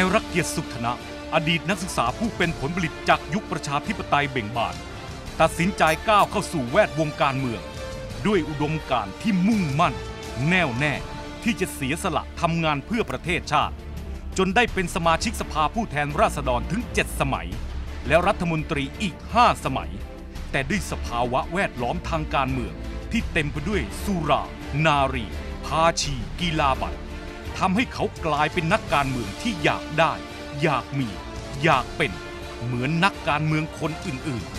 ยรติสุขนะ อดีตนักศึกษาผู้เป็นผลผลิตจากยุคประชาธิปไตยเบ่งบาน ตัดสินใจก้าวเข้าสู่แวดวงการเมือง ด้วยอุดมการณ์ที่มุ่งมั่น แน่วแน่ที่จะเสียสละทำงานเพื่อประเทศชาติ จนได้เป็นสมาชิกสภาผู้แทนราษฎรถึง 7 สมัย แล้วรัฐมนตรีอีก 5 สมัย แต่ด้วยสภาวะแวดล้อมทางการเมือง ที่เต็มไปด้วยสุรา นารี พาชี กีฬาบัตร ทำให้เขากลายเป็นนักการเมืองที่อยากได้ อยากมี อยากเป็น เหมือนนักการเมืองคนอื่น ๆ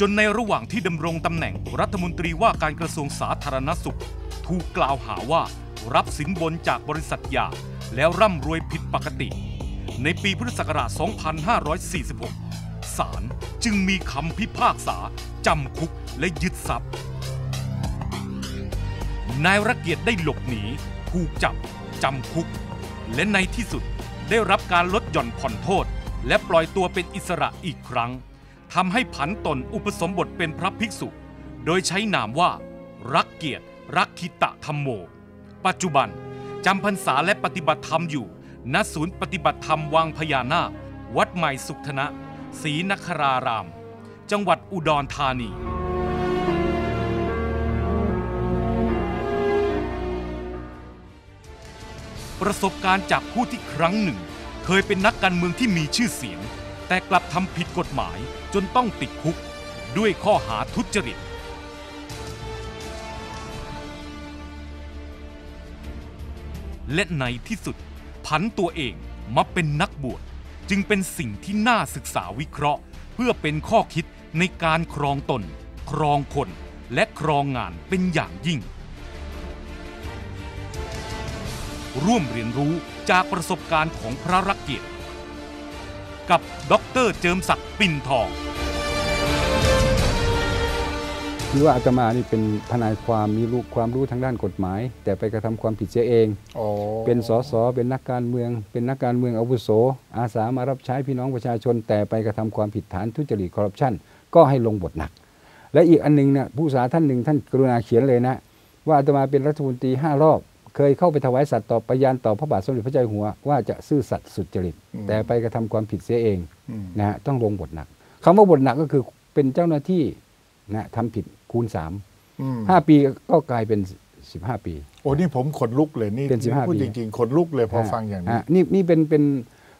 จนในระหว่างที่ดำรงตำแหน่งรัฐมนตรีว่าการกระทรวงสาธารณสุข ถูกกล่าวหาว่ารับสินบนจากบริษัทยา แล้วร่ำรวยผิดปกติ ในปีพุทธศักราช 2546 ศาลจึงมีคำพิพากษา จำคุกและยึดทรัพย์ นายรักเกียรติได้หลบหนีถูกจับ จำคุก และในที่สุดได้รับการลดหย่อนผ่อนโทษ และปล่อยตัวเป็นอิสระอีกครั้งทำให้ผันตนอุปสมบทเป็นพระภิกษุ โดยใช้นามว่า รักเกียรติ รักคิตะธรรมโม ปัจจุบันจำพรรษาและปฏิบัติธรรมอยู่ณศูนย์ปฏิบัติธรรมวังพญานาควัดใหม่สุขธนะ ศรีนคราราม จังหวัดอุดรธานี ประสบการณ์จากผู้ที่ครั้งหนึ่ง เคยเป็นนักการเมืองที่มีชื่อเสียง แต่กลับทำผิดกฎหมายจนต้องติดคุก ด้วยข้อหาทุจริตและในที่สุด ผันตัวเองมาเป็นนักบวช จึงเป็นสิ่งที่น่าศึกษาวิเคราะห์ เพื่อเป็นข้อคิดในการครองตน ครองคน และครองงานเป็นอย่างยิ่ง ร่วมเรียนรู้จากประสบการณ์ของพระรักเกียรติ กับดรเจิมศักดิ์ปิ่นทอง คือว่าอาตมานี่เป็นทนายความมีรู้ความรู้ทางด้านกฎหมาย แต่ไปกระทำความผิดเสียเองอ๋อเป็นสสเป็นนักการเมือง เป็นนักการเมืองอาวุโส อาสามารับใช้พี่น้องประชาชน แต่ไปกระทำความผิดฐานทุจริตคอร์รัปชันก็ให้ลงบทหนัก และอีกอันหนึงเนี่ยผู้สาท่านหนึ่งท่านกรุณาเขียนเลยนะ ว่าอาตมาเป็นรัฐมนตรีห้ารอบ เคยเข้าไปถวายสัตย์ต่อพยานต่อพระบาทสมเด็จพระเจ้าอยู่หัวว่าจะซื่อสัตย์สุจริต แต่ไปกระทำความผิดเสียเองอืมนะฮะต้องลงบทหนักคำว่าบทหนักก็คือเป็นเจ้าหน้าที่ นะทำผิดคูณสามอืมห้าปีก็กลายเป็นสิบห้าปี โอ้นี่ผมขนลุกเลยนี่เป็น15พูดปี จริงๆขนลุกเลยพอฟังอย่างนี้ะนี่นี่เป็นเป็น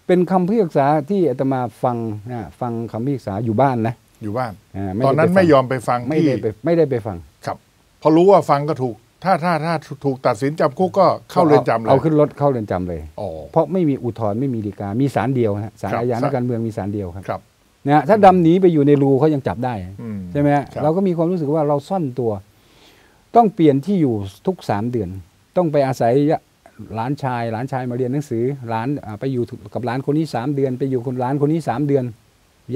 เป็นคำพิพากษาที่อาตมาฟังนะฟังคำพิพากษาอยู่บ้านนะอยู่บ้านาตอนนั้นด้ปไม่ฟังยอมไปฟังไม่ที่ได้ไปไม่ได้ไปฟังครับพอรู้ว่าฟังก็ถูก ถ้าถ้าถ้าถูกตัดสินจำคุกก็เข้าเรือนจำเลยเอาขึ้นรถเข้าเรือนจำเลย อ๋อ เพราะไม่มีอุทธรณ์ไม่มีฎีกา มีศาลเดียวฮะศาลครับอาญาศาล นักการเมืองมีศาลเดียวครับ ครับ นะฮะถ้าดำหนีไปอยู่ในรูเขายังจับได้อืมใช่ไหมฮะครับเราก็มีความรู้สึกว่าเราซ่อนตัว ต้องเปลี่ยนที่อยู่ทุกสามเดือน ต้องไปอาศัยหลานชาย หลานชายมาเรียนหนังสือหลานอ่าไปอยู่กับหลานคนนี้สามเดือน ไปอยู่คนหลานคนนี้สามเดือน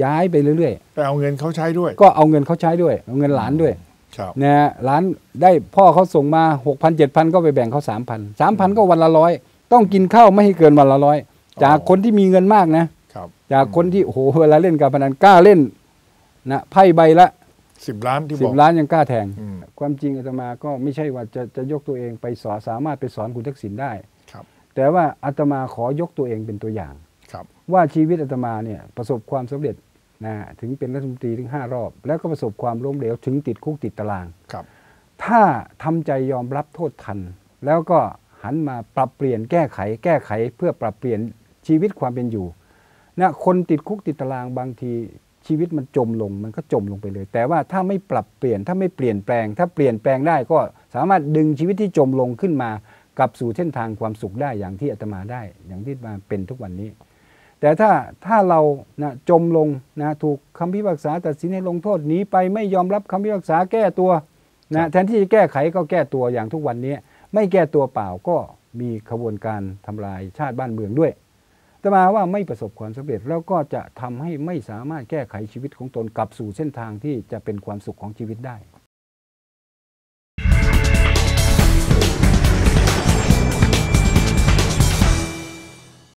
ย้ายไปเรื่อยแต่เอาเงินเขาใช้ด้วยๆก็เอาเงินเขาใช้ด้วย เอาเงินหลานด้วยครับนะฮะหลานได้พ่อเขาส่งมาหกพันเจ็ดพันก็ไปแบ่งเขาสามพันสามพันก็วันละร้อยต้องกินข้าวไม่ให้เกินวันละร้อยจากคนที่มีเงินมากนะครับ จากคนที่โอ้โหเวลาเล่นการพนันกล้าเล่นนะไพ่ใบละสิบล้านที่สิบบอกล้านยังกล้าแทงอืมความจริงอาตมาก็ไม่ใช่ว่าจะจะยกตัวเองไปสอนสามารถไปสอนคุณทักษิณได้ครับ แต่ว่าอาตมาขอยกตัวเองเป็นตัวอย่างครับ ว่าชีวิตอาตมาเนี่ยประสบความสำเร็จนะถึงเป็นรัฐมนตรีถึงห้ารอบ แล้วก็ประสบความล้มเหลวถึงติดคุกติดตารางครับ ถ้าทำใจยอมรับโทษทัน แล้วก็หันมาปรับเปลี่ยนแก้ไข แก้ไขเพื่อปรับเปลี่ยนชีวิตความเป็นอยู่ นะคนติดคุกติดตารางบางทีชีวิตมันจมลงมันก็จมลงไปเลย แต่ว่าถ้าไม่ปรับเปลี่ยนถ้าไม่เปลี่ยนแปลง ถ้าเปลี่ยนแปลงได้ก็สามารถดึงชีวิตที่จมลงขึ้นมากลับสู่เส้นทางความสุขได้อย่างที่อาตมาได้ อย่างที่มาเป็นทุกวันนี้ แต่ถ้าถ้าเรานะจมลงนะถูกคำพิพากษาตัดสินให้ลงโทษหนีไปไม่ยอมรับคำพิพากษาแก้ตัวนะแทนที่จะแก้ไขก็แก้ตัวอย่างทุกวันนี้ ไม่แก้ตัวเปล่าก็มีขบวนการทำลายชาติบ้านเมืองด้วย แต่มาว่าไม่ประสบความสำเร็จแล้วก็จะทำให้ไม่สามารถแก้ไขชีวิตของตนกลับสู่เส้นทางที่จะเป็นความสุขของชีวิตได้